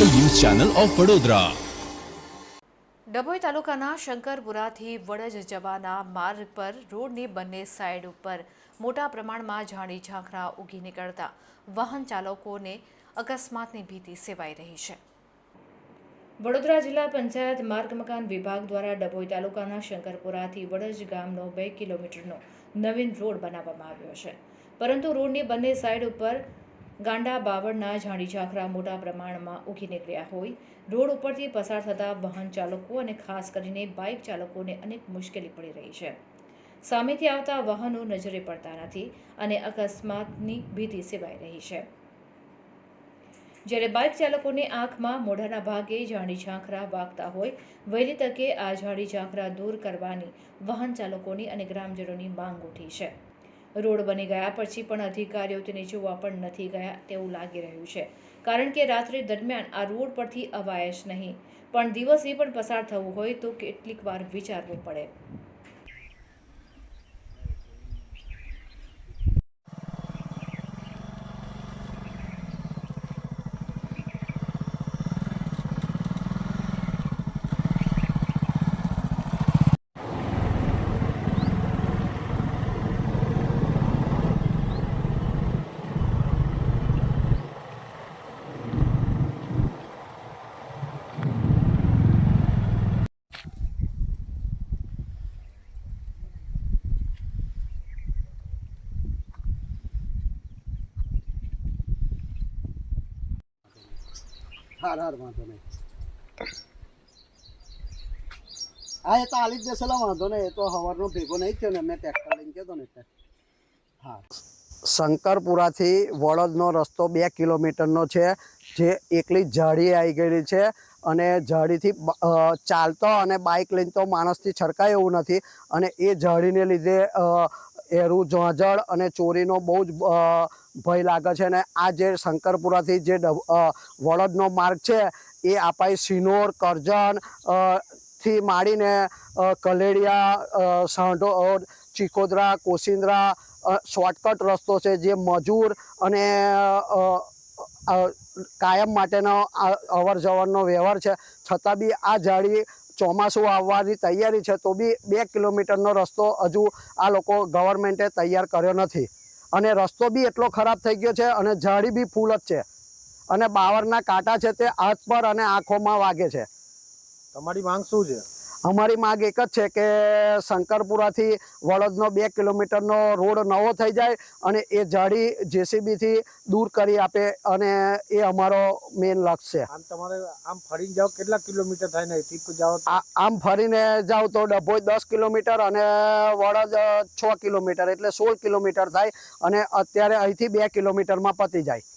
Channel of Vadodara. Dabhoi તાલુકાના શંકરપુરાથી વડજ જવાના માર્ગ પર રોડની બંને સાઈડ ઉપર મોટા પ્રમાણમાં ઝાડી ઝાંખરા ઉગી નીકળતા વાહન ચાલકોને અકસ્માતની ભીતિ સેવાઈ રહી છે. વડોદરા જિલ્લા પંચાયત માર્ગ મકાન વિભાગ દ્વારા ડભોઈ તાલુકાના શંકરપુરાથી વડજ ગામનો બે કિલોમીટરનો નવીન રોડ બનાવવામાં આવ્યો છે. પરંતુ રોડની બંને સાઈડ ઉપર ગાંડા બાવળના ઝાડી ઝાંખરા મોટા પ્રમાણમાં ઉગી નીકળ્યા હોય. રોડ ઉપરથી પસાર થતા વાહન ચાલકો અને ખાસ કરીને બાઇક ચાલકોને અનેક મુશ્કેલી પડી રહી છે. સામેથી આવતા વાહનો નજરે પડતા નથી અને અકસ્માતની ભીતિ સેવાઈ રહી છે. જ્યારે બાઇક ચાલકોને આંખમાં મોઢાના ભાગે ઝાડી ઝાંખરા વાગતા હોય, વહેલી તકે આ ઝાડી ઝાંખરા દૂર કરવાની વાહન ચાલકોની અને ગ્રામજનોની માંગ ઉઠી છે. રોડ બની ગયા. પછી પણ અધિકારીઓ તેને જોવા પણ નથી ગયા તેવું લાગી રહ્યું છે. કારણ કે રાત્રિ દરમિયાન આ રોડ પરથી અવાય જ નહીં. પણ દિવસે પણ પસાર થવું હોય તો કેટલીક વાર વિચારવું પડે. હાર હાર, વાંધો નહીં. હા, એ તો આલી જ દેશે વાંધો નહીં. એ તો હવારનો ભેગો નહીં થયો ને મેં ટ્રેક્ટર લઈને કહેતો ને હા. શંકરપુરાથી વડોદનો રસ્તો બે કિલોમીટરનો છે, જે એકલી ઝાડી આવી ગયેલી છે અને ઝાડીથી ચાલતો અને બાઇક લઈને તો માણસથી છરકાય એવું નથી અને એ ઝાડીને લીધે એરું, ઝાંઝળ અને ચોરીનો બહુ જ ભય લાગે છે અને આ જે શંકરપુરાથી જે વળદનો માર્ગ છે, એ આપાય સિનોર કરજણથી માંડીને કલેડિયા સાંઢો ચિકોદરા કોસિંદ્રા શોર્ટકટ રસ્તો છે જે મજૂર અને કાયમ માટેનો અવર જવરનો વ્યવહાર છે. છતાં બી આ જાળી ચોમાસું આવવાની તૈયારી છે, તો બી બે કિલોમીટરનો રસ્તો હજુ આ લોકો ગવર્મેન્ટે તૈયાર કર્યો નથી. અને રસ્તો બી એટલો ખરાબ થઈ ગયો છે અને ઝાડી બી ફૂલ જ છે. અને બાવરના કાંટા છે તે હાથ પર અને આંખોમાં વાગે છે. તમારી માંગ શું છે? અમારી માંગ એક જ છે કે શંકરપુરાથી વડદનો બે કિલોમીટરનો રોડ નવો થઈ જાય અને એ જાડી જેસીબીથી દૂર કરી આપે અને એ અમારો મેઇન લક્ષ્ય છે આમ તમારે આમ ફરીને જાઓ કેટલા કિલોમીટર થાય ને અહીંથી જાઓ? આમ ફરીને જાઓ તો ડભોઈ દસ કિલોમીટર અને વડદ છ કિલોમીટર એટલે સોળ કિલોમીટર થાય અને અત્યારે અહીંથી બે કિલોમીટરમાં પતી જાય